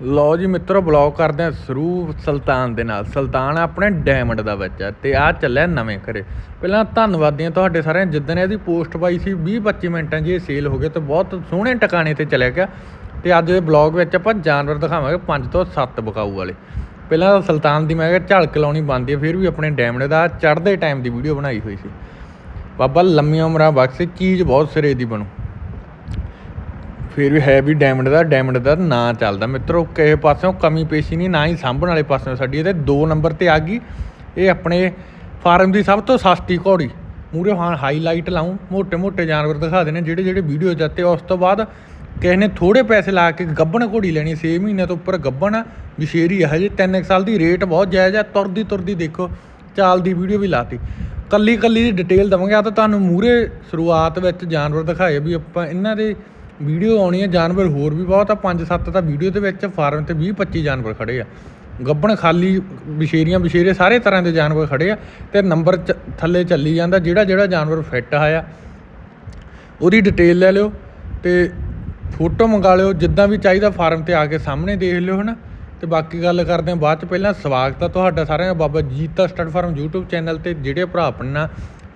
ਲਓ ਜੀ ਮਿੱਤਰੋ ਬਲੌਗ ਕਰਦੇ ਆ ਸ਼ੁਰੂ ਸੁਲਤਾਨ ਦੇ ਨਾਲ। ਸੁਲਤਾਨ ਆਪਣੇ ਡਾਇਮੰਡ ਦਾ ਬੱਚਾ ਤੇ ਆ ਚੱਲਿਆ ਨਵੇਂ ਘਰੇ। ਪਹਿਲਾਂ ਧੰਨਵਾਦੀ ਆ ਤੁਹਾਡੇ ਸਾਰਿਆਂ ਜਿੱਦਣ ਇਹਦੀ ਪੋਸਟ ਪਾਈ ਸੀ 20 25 ਮਿੰਟਾਂ 'ਚ ਇਹ ਸੇਲ ਹੋ ਗਿਆ ਤੇ ਬਹੁਤ ਸੋਹਣੇ ਟਿਕਾਣੇ ਤੇ ਚਲਿਆ ਗਿਆ। ਤੇ ਅੱਜ ਦੇ ਬਲੌਗ ਵਿੱਚ ਆਪਾਂ ਜਾਨਵਰ ਦਿਖਾਵਾਂਗੇ 5 ਤੋਂ 7 ਬਕਾਊ ਵਾਲੇ। ਪਹਿਲਾਂ ਤਾਂ ਸੁਲਤਾਨ ਦੀ ਮੈਂ ਕਿਹਾ ਝਲਕ ਲਾਉਣੀ ਬੰਦੀ ਹੈ, ਫਿਰ ਵੀ ਆਪਣੇ ਡਾਇਮੰਡ ਦਾ ਚੜ੍ਹਦੇ ਟਾਈਮ ਦੀ ਵੀਡੀਓ ਬਣਾਈ ਹੋਈ ਸੀ। ਬਾਬਾ ਲੰਮੀ ਉਮਰਾਂ ਬਖਸ਼ੇ, ਚੀਜ਼ ਬਹੁਤ ਸਿਰੇ ਦੀ ਬਣੂ। ਫਿਰ ਵੀ ਹੈ ਵੀ ਡਾਇਮੰਡ ਦਾ ਡਾਇਮੰਡ ਦਾ ਨਾਂ ਚੱਲਦਾ। ਮਿੱਤਰੋ, ਕਿਸੇ ਪਾਸਿਓਂ ਕਮੀ ਪੇਸ਼ੀ ਨਹੀਂ, ਨਾ ਹੀ ਸਾਂਭਣ ਵਾਲੇ ਪਾਸਿਓਂ ਸਾਡੀ ਇਹਦੇ 2 ਨੰਬਰ ਤੇ ਆ ਗਈ। ਇਹ ਆਪਣੇ ਫਾਰਮ ਦੀ ਸਭ ਤੋਂ ਸਸਤੀ ਘੋੜੀ। ਮੂਰੇ ਹਾਂ ਹਾਈਲਾਈਟ ਲਾਉਂ ਮੋਟੇ ਮੋਟੇ ਜਾਨਵਰ ਦਿਖਾ ਦੇਣੇ ਜਿਹੜੇ ਜਿਹੜੇ ਵੀਡੀਓ ਜਾਂਦੇ ਉਸ ਤੋਂ ਬਾਅਦ ਕਿਸੇ ਨੇ ਥੋੜੇ ਪੈਸੇ ਲਾ ਕੇ ਗੱਬਣ ਘੋੜੀ ਲੈਣੀ 6 ਮਹੀਨੇ ਤੋਂ ਉੱਪਰ ਗੱਬਣ। ਵਿਸ਼ੇਰੀ ਹੈ ਹਜੇ 3 ਸਾਲ ਦੀ ਰੇਟ ਬਹੁਤ ਜਾਇਜ਼ ਹੈ ਤੁਰਦੀ ਤੁਰਦੀ ਦੇਖੋ, ਚਾਲ ਦੀ ਵੀਡੀਓ ਵੀ ਲਾਤੀ। ਕੱਲੀ ਕੱਲੀ ਦੀ ਡਿਟੇਲ ਦਵਾਂਗੇ, ਆ ਤਾਂ ਤੁਹਾਨੂੰ ਮੂਰੇ ਸ਼ੁਰੂਆਤ ਵਿੱਚ ਜਾਨਵਰ ਦਿਖਾਏ ਵੀ ਆਪਾਂ ਇਹਨਾਂ ਦੇ ਵੀਡੀਓ ਆਉਣੀ ਹੈ ਜਾਨਵਰ ਹੋਰ ਵੀ ਬਹੁਤ ਆ 5-7 ਤਾਂ ਵੀਡੀਓ ਦੇ ਵਿੱਚ ਫਾਰਮ ਤੇ 20-25 ਜਾਨਵਰ ਖੜੇ ਆ। ਗੱਬਣ ਖਾਲੀ, ਵਿਸ਼ੇਰੀਆਂ ਵਿਸ਼ੇਰੇ ਸਾਰੇ ਤਰ੍ਹਾਂ ਦੇ ਜਾਨਵਰ ਖੜੇ ਆ ਤੇ ਨੰਬਰ ਚ- ਥੱਲੇ ਚੱਲੀ ਜਾਂਦਾ, ਜਿਹੜਾ ਜਿਹੜਾ ਜਾਨਵਰ ਫਿੱਟ ਆਇਆ, ਉਹਦੀ ਡਿਟੇਲ ਲੈ ਲਿਓ ਤੇ ਫੋਟੋ ਮੰਗਾ ਲਿਓ, ਜਿੱਦਾਂ ਵੀ ਚਾਹੀਦਾ ਫਾਰਮ ਤੇ ਆ ਕੇ ਸਾਹਮਣੇ ਦੇਖ ਲਿਓ, ਹਨਾ? ਤੇ ਬਾਕੀ ਗੱਲ ਕਰਦੇ ਹਾਂ ਬਾਅਦ ਚ ਪਹਿਲਾਂ ਸਵਾਗਤ ਆ ਤੁਹਾਡਾ ਸਾਰਿਆਂ ਦਾ, Baba Jita stud farm YouTube channel ਤੇ, ਜਿਹੜੇ ਭਰਾ ਆਪਣਾ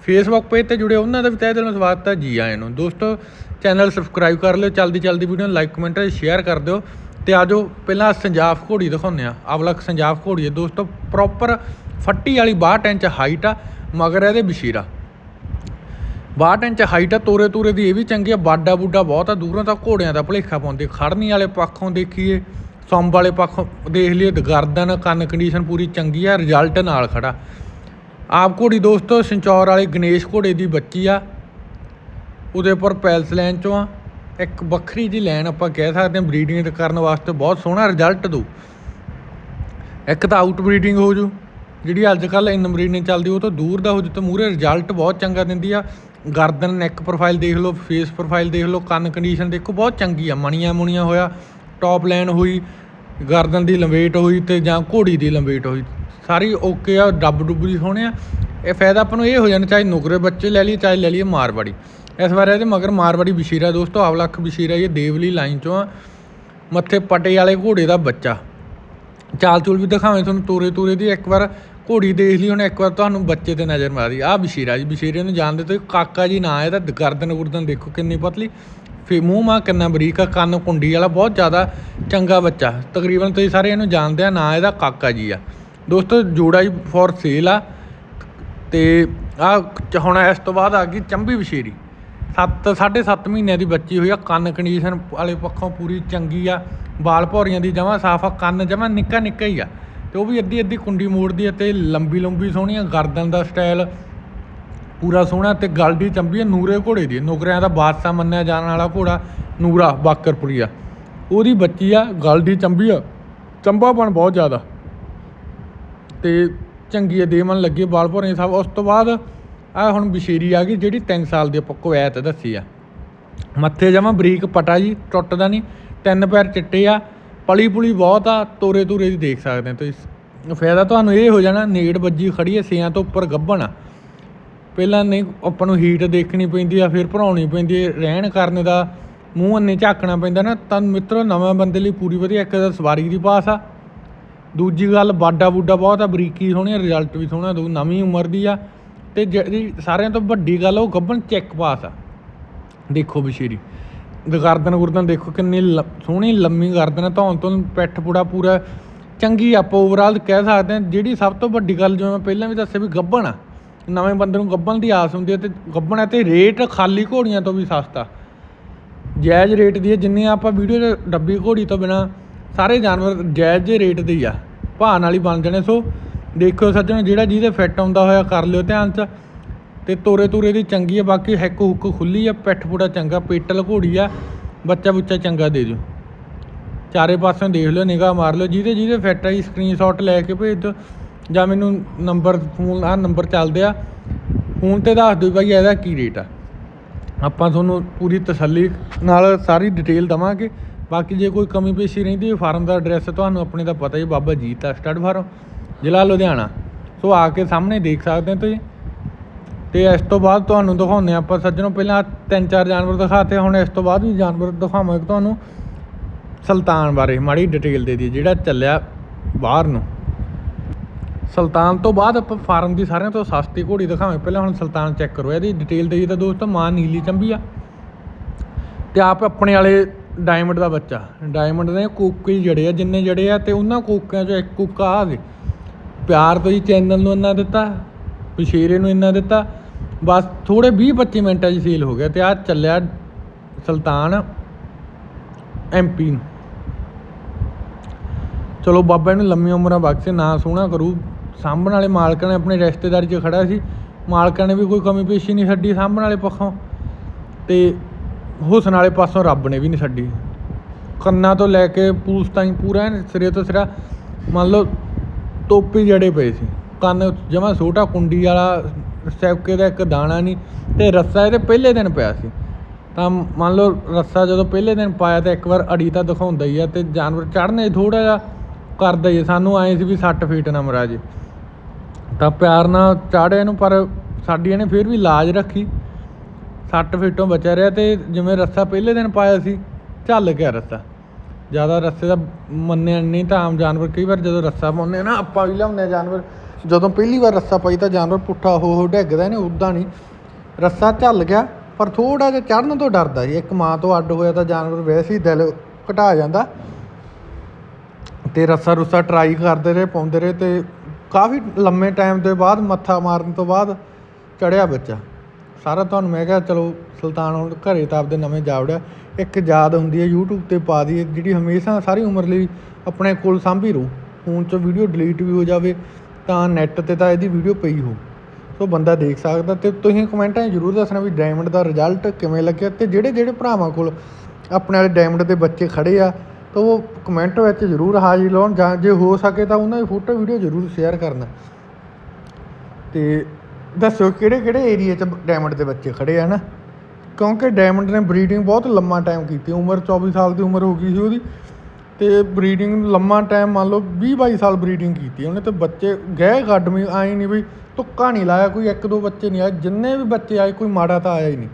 ਫੇਸਬੁੱਕ ਪੇਜ ਤੇ ਜੁੜੇ ਉਹਨਾਂ ਦਾ ਵੀ ਤਹਿ ਦਿਲੋਂ ਸਵਾਗਤ ਹੈ ਜੀ ਆਇਆਂ ਨੂੰ। ਦੋਸਤੋ ਚੈਨਲ ਸਬਸਕ੍ਰਾਈਬ ਕਰ ਲਿਓ ਜਲਦੀ ਜਲਦੀ ਵੀਡੀਓ ਨੂੰ ਲਾਈਕ ਕਮੈਂਟ ਤੇ ਸ਼ੇਅਰ ਕਰ ਦਿਓ। ਤੇ ਆਜੋ, ਪਹਿਲਾਂ ਸੰਜਾਫ ਘੋੜੀ ਦਿਖਾਉਂਦੇ ਆ ਅਵਲਕ ਸੰਜਾਫ ਘੋੜੀ ਹੈ। ਦੋਸਤੋ ਪ੍ਰੋਪਰ ਫੱਟੀ ਵਾਲੀ 62 ਇੰਚ ਹਾਈਟ ਆ, ਮਗਰ ਇਹਦੇ ਬਸ਼ੀਰਾ। 62 ਇੰਚ ਹਾਈਟ ਆ, ਤੋਰੇ ਤੂਰੇ ਦੀ ਇਹ ਵੀ ਚੰਗੀ ਆ। ਬਾਡਾ ਬੁੱਡਾ ਬਹੁਤ ਆ, ਦੂਰੋਂ ਤਾਂ ਘੋੜਿਆਂ ਦਾ ਭਲੇਖਾ ਪਾਉਂਦੇ। ਖੜਨੀ ਵਾਲੇ ਪੱਖੋਂ ਦੇਖੀਏ, ਸੰਭ ਵਾਲੇ ਪੱਖੋਂ ਦੇਖ ਲਈਏ, ਗਰਦਨ, ਕੰਨ ਕੰਡੀਸ਼ਨ ਪੂਰੀ ਚੰਗੀ ਆ ਰਿਜ਼ਲਟ ਨਾਲ ਖੜਾ। ਆਪ ਘੋੜੀ ਦੋਸਤੋ, ਸੰਚੌਰ ਵਾਲੇ ਗਣੇਸ਼ ਘੋੜੇ ਦੀ ਬੱਚੀ ਆ। ਉਹਦੇ ਉੱਪਰ ਪੈਲਸ ਲਾਈਨ ਚੋਂ ਆ। ਇੱਕ ਵੱਖਰੀ ਜੀ ਲਾਈਨ ਆਪਾਂ ਕਹਿ ਸਕਦੇ ਹਾਂ, ਬਰੀਡਿੰਗ ਕਰਨ ਵਾਸਤੇ ਬਹੁਤ ਸੋਹਣਾ ਰਿਜ਼ਲਟ ਦੂ ਇੱਕ ਤਾਂ ਆਊਟ ਬਰੀਡਿੰਗ ਹੋ ਜੂ। ਜਿਹੜੀ ਅੱਜ ਕੱਲ ਇਨ ਬਰੀਡਿੰਗ ਚੱਲਦੀ, ਉਹ ਤੋਂ ਦੂਰ ਦਾ ਹੋ ਜੂ ਤੇ ਮੂਰੇ ਰਿਜ਼ਲਟ ਬਹੁਤ ਚੰਗਾ ਦਿੰਦੀ ਆ। ਗਰਦਨ ਨੈਕ ਪ੍ਰੋਫਾਈਲ ਦੇਖ ਲਓ ਫੇਸ ਪ੍ਰੋਫਾਈਲ ਦੇਖ ਲਓ, ਕੰਨ ਕੰਡੀਸ਼ਨ ਦੇਖੋ, ਬਹੁਤ ਚੰਗੀ ਆ। ਮਣੀਆਂ ਮੁਣੀਆਂ ਹੋਇਆ ਟੌਪ ਲਾਈਨ ਹੋਈ, ਗਰਦਨ ਦੀ ਲੰਬੇਟ ਹੋਈ ਤੇ ਜਾਂ ਘੋੜੀ ਦੀ ਲੰਬੇਟ ਹੋਈ। ਸਾਰੀ ਓਕੇ ਆ ਡੱਬ ਡੁੱਬ ਦੀ ਸੋਹਣੇ ਆ। ਇਹ ਫਾਇਦਾ ਆਪਾਂ ਨੂੰ ਇਹ ਹੋ ਜਾਣਾ, ਚਾਹੇ ਨੁਕਰੇ ਬੱਚੇ ਲੈ ਲਈ ਚਾਹੇ ਲੈ ਲਈਏ ਮਾਰਵਾੜੀ। ਇਸ ਵਾਰ ਇਹਦੇ ਮਗਰ ਮਾਰਵਾੜੀ ਬਸ਼ੀਰਾ ਦੋਸਤੋ ਆਵਲਖ ਬਸ਼ੀਰਾ ਇਹ ਦੇਵਲੀ ਲਾਈਨ ਚੋਂ ਆ। ਮੱਥੇ ਪਟੇ ਵਾਲੇ ਘੋੜੇ ਦਾ ਬੱਚਾ। ਚਾਲ ਚੂਲ ਵੀ ਦਿਖਾਵੇਂ ਤੁਹਾਨੂੰ ਤੋਰੇ ਤੋਰੇ ਦੀ ਇੱਕ ਵਾਰ ਘੋੜੀ ਦੇਖ ਲਈ, ਹੁਣ ਇੱਕ ਵਾਰ ਤੁਹਾਨੂੰ ਬੱਚੇ ਤੇ ਨਜ਼ਰ ਮਾਰੀ ਆ ਬਸ਼ੀਰਾ ਜੀ, ਬਸ਼ੀਰੇ ਨੂੰ ਜਾਣਦੇ ਤੋਂ ਕਾਕਾ ਜੀ ਨਾਂ ਇਹਦਾ ਗਰਦਨ ਗੁਰਦਨ ਦੇਖੋ ਕਿੰਨੀ ਪਤਲੀ। ਫੇ ਮੂੰਹ ਮਾ ਕਿੰਨਾ ਬਰੀਕ ਆ, ਕੰਨ ਕੁੰਡੀ ਵਾਲਾ, ਬਹੁਤ ਜ਼ਿਆਦਾ ਚੰਗਾ ਬੱਚਾ। ਤਕਰੀਬਨ ਤੁਸੀਂ ਸਾਰੇ ਇਹਨੂੰ ਜਾਣਦੇ ਆ, ਨਾਂ ਇਹਦਾ ਕਾਕਾ ਜੀ ਆ। ਦੋਸਤੋ ਜੋੜਾ ਹੀ ਫॉर ਸੇਲ ਆ। ਤੇ ਆ ਹੁਣ ਇਸ ਤੋਂ ਬਾਅਦ ਆ ਗਈ ਚੰਬੀ ਬਸ਼ੀਰੀ 7 7.5 ਮਹੀਨਿਆਂ ਦੀ ਬੱਚੀ ਹੋਈ ਆ। ਕੰਨ ਕੰਡੀਸ਼ਨ ਵਾਲੇ ਪੱਖੋਂ ਪੂਰੀ ਚੰਗੀ ਆ। ਬਾਲ ਭੌਰੀਆਂ ਦੀ ਜਮਾ ਸਾਫ਼ ਆ, ਕੰਨ ਜਮਾ ਨਿੱਕਾ ਨਿੱਕਾ ਹੀ ਆ। ਤੇ ਉਹ ਵੀ ਅੱਧੀ ਅੱਧੀ ਕੁੰਡੀ ਮੋੜਦੀ ਆ ਤੇ ਲੰਬੀ ਲੰਬੀ ਸੋਹਣੀ ਆ ਗਰਦਨ ਦਾ ਸਟਾਈਲ ਪੂਰਾ ਸੋਹਣਾ ਤੇ ਗਲ ਦੀ ਚੰਬੀ ਆ, ਨੂਰੇ ਘੋੜੇ ਦੀ। ਨੁਕਰਿਆਂ ਦਾ ਬਾਦਸ਼ਾਹ ਮੰਨਿਆ ਜਾਣ ਵਾਲਾ ਘੋੜਾ ਨੂਰਾ ਬਾਕਰਪੁਰੀਆ ਉਹਦੀ ਬੱਚੀ ਆ, ਗਲ ਦੀ ਚੰਬੀ ਆ। ਚੰਬਾਪਣ ਬਹੁਤ ਜ਼ਿਆਦਾ। ਤੇ ਚੰਗੀ ਆ ਦੇ ਮਨ ਲੱਗੇ ਬਾਲ ਭੌਰੇ ਸਾਹਿਬ। ਉਸ ਤੋਂ ਬਾਅਦ ਆ ਹੁਣ ਬਸ਼ੀਰੀ ਆ ਗਈ ਜਿਹੜੀ 3 ਸਾਲ ਦੀ ਆਪਾਂ ਕੁਵੈਤ ਦੱਸੀ ਆ। ਮੱਥੇ ਜਮਾ ਬਰੀਕ ਪਟਾ ਜੀ, ਟੁੱਟਦਾ ਨਹੀਂ, ਤਿੰਨ ਪੈਰ ਚਿੱਟੇ ਆ, ਪਲੀ ਪੁਲੀ ਬਹੁਤ ਆ, ਤੋਰੇ ਤੂਰੇ ਦੀ ਦੇਖ ਸਕਦੇ ਹੋ ਤੁਸੀਂ। ਫਾਇਦਾ ਤੁਹਾਨੂੰ ਇਹ ਹੋ ਜਾਣਾ, ਨੇੜ ਵੱਜੀ ਖੜੀ ਐ ਸਿਆਂ ਤੋਂ ਉੱਪਰ ਗੱਭਣ ਆ। ਪਹਿਲਾਂ ਨਹੀਂ, ਆਪਾਂ ਨੂੰ ਹੀਟ ਦੇਖਣੀ ਪੈਂਦੀ ਆ, ਫਿਰ ਭਰਾਉਣੀ ਪੈਂਦੀ ਹੈ ਰਹਿਣ ਕਰਨ ਦਾ ਮੂੰਹ ਅੰਨੇ ਝਾਕਣਾ ਪੈਂਦਾ ਨਾ। ਤਾਂ ਮਿੱਤਰੋ, ਨਵੇਂ ਬੰਦੇ ਲਈ ਪੂਰੀ ਵਧੀਆ, ਇੱਕ ਤਾਂ ਸਵਾਰੀ ਦੀ ਪਾਸ ਆ। ਦੂਜੀ ਗੱਲ, ਵਾਡਾ ਬੂਡਾ ਬਹੁਤ ਆ, ਬਰੀਕੀ ਸੋਹਣੀ ਰਿਜ਼ਲਟ ਵੀ ਸੋਹਣਾ ਦੂ ਨਵੀਂ ਉਮਰ ਦੀ ਆ। ਤੇ ਜਿਹੜੀ ਸਾਰਿਆਂ ਤੋਂ ਵੱਡੀ ਗੱਲ ਉਹ ਗੱਭਣ ਚੈੱਕ ਪਾਸ ਆ। ਦੇਖੋ ਬਸ਼ੀਰੀ। ਗਰਦਨ ਗੁਰਦਨ ਦੇਖੋ ਕਿੰਨੀ ਲ- ਸੋਹਣੀ ਲੰਮੀ ਗਰਦਨ ਹੈ ਧੌਣ ਤੋਂ ਪਿੱਠ ਪੂੜਾ ਪੂਰਾ। ਚੰਗੀ ਆਪਾਂ ਓਵਰਆਲ ਕਹਿ ਸਕਦੇ ਹਾਂ ਜਿਹੜੀ ਸਭ ਤੋਂ ਵੱਡੀ ਗੱਲ ਜਿਵੇਂ ਮੈਂ ਪਹਿਲਾਂ ਵੀ ਦੱਸਿਆ ਵੀ ਗੱਭਣ ਆ। ਨਵੇਂ ਬੰਦੇ ਨੂੰ ਗੱਭਣ ਦੀ ਆਸ ਹੁੰਦੀ ਹੈ ਤੇ ਗੱਭਣ ਹੈ ਤੇ ਰੇਟ ਖਾਲੀ ਘੋੜੀਆਂ ਤੋਂ ਵੀ ਸਸਤਾ। ਜਾਇਜ਼ ਰੇਟ ਦੀ ਹੈ ਜਿੰਨੀ ਆਪਾਂ ਵੀਡੀਓ 'ਚ ਡੱਬੀ ਘੋੜੀ ਤੋਂ ਬਿਨਾ ਸਾਰੇ ਜਾਨਵਰ ਜਾਇਜ਼ ਜੇ ਰੇਟ ਦੇ ਹੀ ਆ। ਭਾਅ ਨਾਲ ਹੀ ਬਣ ਜਾਣੇ, ਸੋ ਦੇਖਿਓ ਸੱਜਣ, ਜਿਹੜਾ ਜਿਹਦੇ ਫਿੱਟ ਆਉਂਦਾ ਹੋਇਆ ਕਰ ਲਿਓ ਧਿਆਨ 'ਚ। ਤੇ ਤੋਰੇ ਤੂਰੇ ਦੀ ਚੰਗੀ ਆ, ਬਾਕੀ ਹੈਕ ਹੁੱਕ ਖੁੱਲੀ ਆ, ਪਿੱਠ ਪੂੜਾ ਚੰਗਾ, ਪੇਟਲ ਘੋੜੀ ਆ, ਬੱਚਾ ਬੁੱਚਾ ਚੰਗਾ ਦੇ ਦਿਓ। ਚਾਰੇ ਪਾਸਿਓਂ ਦੇਖ ਲਿਓ, ਨਿਗਾਹ ਮਾਰ ਲਿਓ, ਜਿਹਦੇ ਜਿਹਦੇ ਫਿੱਟ ਆਈ ਸਕਰੀਨਸ਼ਾਟ ਲੈ ਕੇ ਭੇਜ ਦਿਓ, ਜਾਂ ਮੈਨੂੰ ਨੰਬਰ, ਫੋਨ ਆ ਨੰਬਰ ਚੱਲਦੇ ਆ। ਫੋਨ ਤੇ ਦੱਸ ਦਿਓ ਭਾਈ ਇਹਦਾ ਕੀ ਰੇਟ ਆ। ਆਪਾਂ ਤੁਹਾਨੂੰ ਪੂਰੀ ਤਸੱਲੀ ਨਾਲ ਸਾਰੀ ਡਿਟੇਲ ਦਵਾਂਗੇ। ਬਾਕੀ ਜੇ ਕੋਈ ਕਮੀ ਪੇਸ਼ੀ ਰਹਿੰਦੀ ਫਾਰਮ ਦਾ ਐਡਰੈਸ ਤੁਹਾਨੂੰ ਆਪਣੇ ਦਾ ਪਤਾ ਹੀ ਬਾਬਾ ਜੀਤ ਆ ਸਟੱਡ ਫਾਰਮ ਜ਼ਿਲ੍ਹਾ ਲੁਧਿਆਣਾ। ਸੋ ਆ ਕੇ ਸਾਹਮਣੇ ਦੇਖ ਸਕਦੇ ਹੋ ਤੁਸੀਂ। ਤੇ ਇਸ ਤੋਂ ਬਾਅਦ ਤੁਹਾਨੂੰ ਦਿਖਾਉਂਦੇ ਹਾਂ ਆਪਾਂ ਸੱਜਣੋਂ, ਪਹਿਲਾਂ ਤਿੰਨ ਚਾਰ ਜਾਨਵਰ ਦਿਖਾਤੇ, ਹੁਣ ਇਸ ਤੋਂ ਬਾਅਦ ਵੀ ਜਾਨਵਰ ਦਿਖਾਵਾਂਗੇ ਤੁਹਾਨੂੰ ਸੁਲਤਾਨ ਬਾਰੇ, ਮਾੜੀ ਡਿਟੇਲ ਦੇ ਦੀ ਜਿਹੜਾ ਚੱਲਿਆ ਬਾਹਰ ਨੂੰ। ਸੁਲਤਾਨ ਤੋਂ ਬਾਅਦ ਆਪਾਂ ਫਾਰਮ ਦੀ ਸਾਰਿਆਂ ਤੋਂ ਸਸਤੀ ਘੋੜੀ ਦਿਖਾਵਾਂਗੇ। ਪਹਿਲਾਂ ਹੁਣ ਸੁਲਤਾਨ ਚੈੱਕ ਕਰੋ, ਇਹਦੀ ਡਿਟੇਲ ਦੇਈ ਤਾਂ ਦੋਸਤੋ, ਮਾਂ ਨੀਲੀ ਚੰਬੀ ਆ। ਤੇ ਆਪ ਆਪਣੇ ਵਾਲੇ ਡਾਇਮੰਡ ਦਾ ਬੱਚਾ। ਡਾਇਮੰਡ ਦੇ ਕੋਕੇ ਹੀ ਜੜੇ ਆ, ਜਿੰਨੇ ਜੜੇ ਆ, ਤੇ ਉਹਨਾਂ ਕੋਕਿਆਂ ਚੋਂ ਇੱਕ ਕੂਕਾ ਆ ਗਏ ਪਿਆਰ ਤੋਂ ਹੀ ਚੈਨਲ ਨੂੰ ਇੰਨਾ ਦਿੱਤਾ ਪਸ਼ੇਰੇ ਨੂੰ ਇੰਨਾ ਦਿੱਤਾ। ਬਸ ਥੋੜੇ 20 25 ਮਿੰਟਾਂ 'ਚ ਸੀਲ ਹੋ ਗਿਆ ਤੇ ਆ ਚੱਲਿਆ ਸੁਲਤਾਨ ਐਮਪੀ ਨੂੰ। ਚਲੋ ਬਾਬਾ ਨੂੰ ਲੰਮੀ ਉਮਰਾਂ ਬਖਸ਼ੇ, ਨਾ ਸੋਹਣਾ ਕਰੂ। ਸਾਂਭਣ ਵਾਲੇ ਮਾਲਕਾਂ ਨੇ ਆਪਣੇ ਰਿਸ਼ਤੇਦਾਰੀ 'ਚ ਖੜਾ ਸੀ। ਮਾਲਕਾਂ ਨੇ ਵੀ ਕੋਈ ਕਮੀ ਪੇਸ਼ੀ ਨਹੀਂ ਛੱਡੀ ਸਾਂਭਣ ਵਾਲੇ ਪੱਖੋਂ। ਤੇ ਹੁਸਨ ਵਾਲੇ ਪਾਸੋਂ ਰੱਬ ਨੇ ਵੀ ਨਹੀਂ ਛੱਡੀ। ਕੰਨਾਂ ਤੋਂ ਲੈ ਕੇ ਪੂਛ ਤਾਈਂ ਪੂਰਾ ਐਨ ਸਿਰੇ ਤੋਂ ਸਿਰਾ ਮੰਨ ਲਓ ਟੋਪੀ ਜੜੇ ਪਏ ਸੀ। ਕੰਨ ਜਮਾ ਛੋਟਾ ਕੁੰਡੀ ਵਾਲਾ ਸੈਵਕੇ ਦਾ ਇੱਕ ਦਾਣਾ ਨਹੀਂ ਤੇ ਰੱਸਾ ਇਹਦੇ ਪਹਿਲੇ ਦਿਨ ਪਿਆ ਸੀ। ਤਾਂ ਮੰਨ ਲਓ ਰੱਸਾ ਜਦੋਂ ਪਹਿਲੇ ਦਿਨ ਪਾਇਆ ਤਾਂ ਇੱਕ ਵਾਰ ਅੜੀ ਤਾਂ ਦਿਖਾਉਂਦਾ ਹੀ ਆ ਤੇ ਜਾਨਵਰ ਚੜ੍ਹਨੇ ਥੋੜਾ ਜਿਹਾ ਕਰਦਾ ਹੀ ਸਾਨੂੰ ਆਏ ਸੀ ਵੀ 60 ਫੀਟ ਨਾ ਮਰਾ ਜੇ ਤਾਂ ਪਿਆਰ ਨਾਲ ਚਾੜਿਆ ਇਹਨੂੰ ਪਰ ਸਾਡੀ ਇਹਨੇ ਫਿਰ ਵੀ ਲਾਜ ਰੱਖੀ। 60 ਫੀਟੋਂ ਬਚਿਆ ਰਿਹਾ ਤੇ ਜਿਵੇਂ ਰੱਸਾ ਪਹਿਲੇ ਦਿਨ ਪਾਇਆ ਸੀ ਝੱਲ ਗਿਆ ਰੱਸਾ ਜ਼ਿਆਦਾ ਰੱਸੇ ਦਾ ਮੰਨਿਆ ਨਹੀਂ ਤਾਂ ਆਮ ਜਾਨਵਰ ਕਈ ਵਾਰ ਜਦੋਂ ਰੱਸਾ ਪਾਉਂਦੇ ਆ ਨਾ, ਆਪਾਂ ਵੀ ਲਿਆਉਂਦੇ ਆ ਜਾਨਵਰ। ਜਦੋਂ ਪਹਿਲੀ ਵਾਰ ਰੱਸਾ ਪਾਈ ਤਾਂ ਜਾਨਵਰ ਪੁੱਠਾ ਹੋ ਹੋ ਡਿੱਗਦਾ ਇਹਨੇ ਉਦਾਂ ਨਹੀਂ ਰੱਸਾ ਝੱਲ ਗਿਆ, ਪਰ ਥੋੜਾ ਜਿਹਾ ਚੜਨ ਤੋਂ ਡਰਦਾ ਜੀ ਇੱਕ ਮਾਂ ਤੋਂ ਅੱਡ ਹੋਇਆ ਤਾਂ ਜਾਨਵਰ ਵੈਸੇ ਹੀ ਦਿਲ ਘਟਾ ਜਾਂਦਾ। ਤੇ ਰੱਸਾ ਰੁੱਸਾ ਟਰਾਈ ਕਰਦੇ ਰਹੇ, ਪਾਉਂਦੇ ਰਹੇ ਤੇ ਕਾਫੀ ਲੰਮੇ ਟਾਈਮ ਦੇ ਬਾਅਦ ਮੱਥਾ ਮਾਰਨ ਤੋਂ ਬਾਅਦ ਚੜਿਆ ਬੱਚਾ। ਸਾਰਾ ਤੁਹਾਨੂੰ ਮੈਂ ਕਿਹਾ, ਚਲੋ ਸੁਲਤਾਨ ਹੁਣ ਘਰੇ ਤਾਂ ਆਪਦੇ ਨਵੇਂ ਜਾਵੜਿਆ। ਇੱਕ ਯਾਦ ਹੁੰਦੀ ਹੈ, YouTube ਤੇ ਪਾ ਦੀ ਜਿਹੜੀ ਹਮੇਸ਼ਾ ਸਾਰੀ ਉਮਰ ਲਈ ਆਪਣੇ ਕੋਲ ਸਾਂਭੀ ਰਹੂ। ਫੋਨ 'ਚੋਂ ਵੀਡੀਓ ਡਿਲੀਟ ਵੀ ਹੋ ਜਾਵੇ, ਤਾਂ ਨੈੱਟ ਤੇ ਤਾਂ ਇਹਦੀ ਵੀਡੀਓ ਪਈ ਹੋ। ਸੋ ਬੰਦਾ ਦੇਖ ਸਕਦਾ ਤੇ ਤੁਸੀਂ ਕਮੈਂਟਾਂ 'ਚ ਜ਼ਰੂਰ ਦੱਸਣਾ ਵੀ ਡਾਇਮੰਡ ਦਾ ਰਿਜ਼ਲਟ ਕਿਵੇਂ ਲੱਗਿਆ ਤੇ ਜਿਹੜੇ ਜਿਹੜੇ ਭਰਾਵਾਂ ਕੋਲ ਆਪਣੇ ਵਾਲੇ ਡਾਇਮੰਡ ਦੇ ਬੱਚੇ ਖੜੇ ਆ, ਤਾਂ ਉਹ ਕਮੈਂਟ ਵਿੱਚ ਜ਼ਰੂਰ ਹਾਜ਼ਰੀ ਲਾਉਣ ਜਾਂ ਜੇ ਹੋ ਸਕੇ ਤਾਂ ਉਹਨਾਂ ਦੀ ਫੋਟੋ ਵੀਡੀਓ ਜ਼ਰੂਰ ਸ਼ੇਅਰ ਕਰਨਾ। ਤੇ ਦੱਸੋ, ਕਿਹੜੇ ਕਿਹੜੇ ਏਰੀਆ 'ਚ ਡਾਇਮੰਡ ਦੇ ਬੱਚੇ ਖੜੇ ਆ ਨਾ? ਕਿਉਂਕਿ ਡਾਇਮੰਡ ਨੇ ਬਰੀਡਿੰਗ ਬਹੁਤ ਲੰਮਾ ਟਾਈਮ ਕੀਤੀ। ਉਮਰ 24 ਸਾਲ ਦੀ ਉਮਰ ਹੋ ਗਈ ਸੀ ਉਹਦੀ। ਤੇ ਬਰੀਡਿੰਗ ਲੰਮਾ ਟਾਈਮ ਮੰਨ ਲਓ 20 22 ਸਾਲ ਬਰੀਡਿੰਗ ਕੀਤੀ। ਉਹਨੇ ਤੇ ਬੱਚੇ ਗਏ ਅਕੈਡਮੀ ਆਏ ਨਹੀਂ ਵੀ ਤੁੱਕਾ ਨਹੀਂ ਲਾਇਆ, ਕੋਈ ਇੱਕ ਦੋ ਬੱਚੇ ਨਹੀਂ ਆਏ। ਜਿੰਨੇ ਵੀ ਬੱਚੇ ਆਏ, ਕੋਈ ਮਾੜਾ ਤਾਂ ਆਇਆ ਹੀ ਨਹੀਂ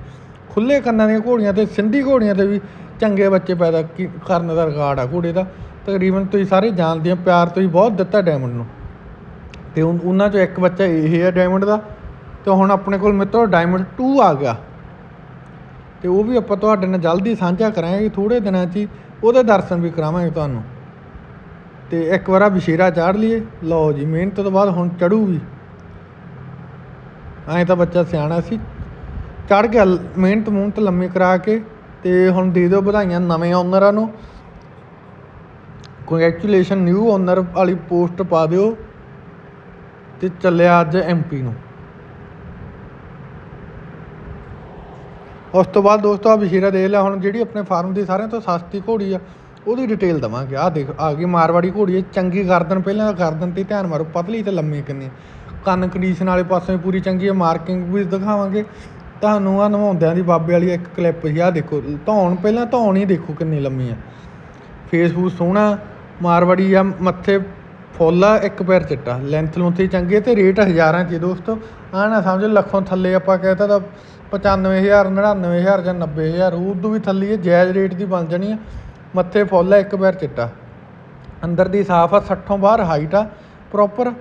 ਖੁੱਲੇ ਕੰਨਾਂ ਦੀਆਂ ਘੋੜੀਆਂ ਤੇ, ਸਿੰਧੀ ਘੋੜੀਆਂ ਤੇ ਵੀ ਚੰਗੇ ਬੱਚੇ ਪੈਦਾ ਕੀ- ਕਰਨ ਦਾ ਰਿਕਾਰਡ ਆ ਘੋੜੇ ਦਾ। ਤਕਰੀਬਨ ਤੁਸੀਂ ਸਾਰੇ ਜਾਣਦੇ ਹੋ, ਪਿਆਰ ਤੁਸੀਂ ਬਹੁਤ ਦਿੱਤਾ ਡਾਇਮੰਡ ਨੂੰ। ਤੇ ਉਨ- ਉਹਨਾਂ ਚੋਂ ਇੱਕ ਬੱਚਾ ਇਹ ਹੈ ਡਾਇਮੰਡ ਦਾ। ਤੇ ਹੁਣ ਆਪਣੇ ਕੋਲ ਮਿੱਤਰੋ ਡਾਇਮੰਡ 2 ਆ ਗਿਆ। ਤੇ ਉਹ ਵੀ ਆਪਾਂ ਤੁਹਾਡੇ ਨਾਲ ਜਲਦੀ ਸਾਂਝਾ ਕਰਾਂਗੇ ਥੋੜੇ ਦਿਨਾਂ 'ਚ ਹੀ ਉਹਦੇ ਦਰਸ਼ਨ ਵੀ ਕਰਾਵਾਂਗੇ ਤੁਹਾਨੂੰ। ਤੇ ਇੱਕ ਵਾਰ ਆ ਬਸ਼ੀਰਾ ਚਾੜ ਲਈਏ। ਲਓ ਜੀ, ਮਿਹਨਤ ਤੋਂ ਬਾਅਦ ਹੁਣ ਚੜੂ ਵੀ ਐਂ ਤਾਂ ਬੱਚਾ ਸਿਆਣਾ ਸੀ। ਚੜ ਗਿਆ, ਮਿਹਨਤ ਮੂਹਨਤ ਲੰਮੀ ਕਰਾ ਕੇ ਤੇ ਹੁਣ ਦੇ ਦਿਓ ਵਧਾਈਆਂ ਨਵੇਂ ਓਨਰਾਂ ਨੂੰ। ਕੰਗ੍ਰੈਚੁਲੇਸ਼ਨ ਨਿਊ ਓਨਰ ਵਾਲੀ ਪੋਸਟ ਪਾ ਦਿਓ। ਤੇ ਚੱਲਿਆ ਅੱਜ ਐਮਪੀ ਨੂੰ। ਉਸ ਤੋਂ ਬਾਅਦ ਦੋਸਤੋ ਆ ਬਸ਼ੀਰਾ ਦੇਖ ਲਿਆ, ਹੁਣ ਜਿਹੜੀ ਆਪਣੇ ਫਾਰਮ ਦੀ ਸਾਰਿਆਂ ਤੋਂ ਸਸਤੀ ਘੋੜੀ ਆ, ਉਹਦੀ ਡਿਟੇਲ ਦਵਾਂਗੇ। ਆਹ ਦੇਖ ਆ ਗਈ ਮਾਰਵਾੜੀ ਘੋੜੀ ਹੈ ਚੰਗੀ ਗਰਦਨ, ਪਹਿਲਾਂ ਗਰਦਨ ਤੇ ਧਿਆਨ ਮਾਰੋ, ਪਤਲੀ ਤੇ ਲੰਮੀ ਕਿੰਨੀ। ਕੰਨ ਕੰਡੀਸ਼ਨ ਵਾਲੇ ਪਾਸੇ ਵੀ ਪੂਰੀ ਚੰਗੀ ਹੈ ਮਾਰਕਿੰਗ ਵੀ ਦਿਖਾਵਾਂਗੇ। ਤੁਹਾਨੂੰ ਆ ਨਵਾਉਂਦਿਆਂ ਦੀ ਬਾਬੇ ਵਾਲੀ ਇੱਕ ਕਲਿੱਪ ਸੀ ਆ ਦੇਖੋ, ਧੌਣ, ਪਹਿਲਾਂ ਧੌਣ ਹੀ ਦੇਖੋ ਕਿੰਨੀ ਲੰਮੀ ਆ। ਫੇਸਬੁੱਕ ਸੋਹਣਾ, ਮਾਰਵਾੜੀ ਆ, ਮੱਥੇ ਫੁੱਲ ਆ, ਇੱਕ ਪੈਰ ਚਿੱਟਾ। ਲੈਂਥ ਲੁੰਥ ਹੀ ਚੰਗੀ ਹੈ ਤੇ ਰੇਟ ਹਜ਼ਾਰਾਂ 'ਚ ਦੋਸਤੋ। ਆ ਨਾ ਸਮਝੋ, ਲੱਖੋਂ ਥੱਲੇ ਆਪਾਂ ਕਹਿੰਦਾ ਤਾਂ 95000 99000 ਜਾਂ 90000 ਤੋਂ ਵੀ ਥੱਲੇ ਹੈ ਜਾਇਜ਼ ਰੇਟ ਦੀ ਬਣ ਜਾਣੀ ਆ। ਮੱਥੇ ਫੁੱਲ ਆ, ਇੱਕ ਪੈਰ ਚਿੱਟਾ। ਅੰਦਰ ਦੀ ਸਾਫ਼ ਆ 60 ਬਾਹਰ ਹਾਈਟ ਆ, ਪ੍ਰੋਪਰ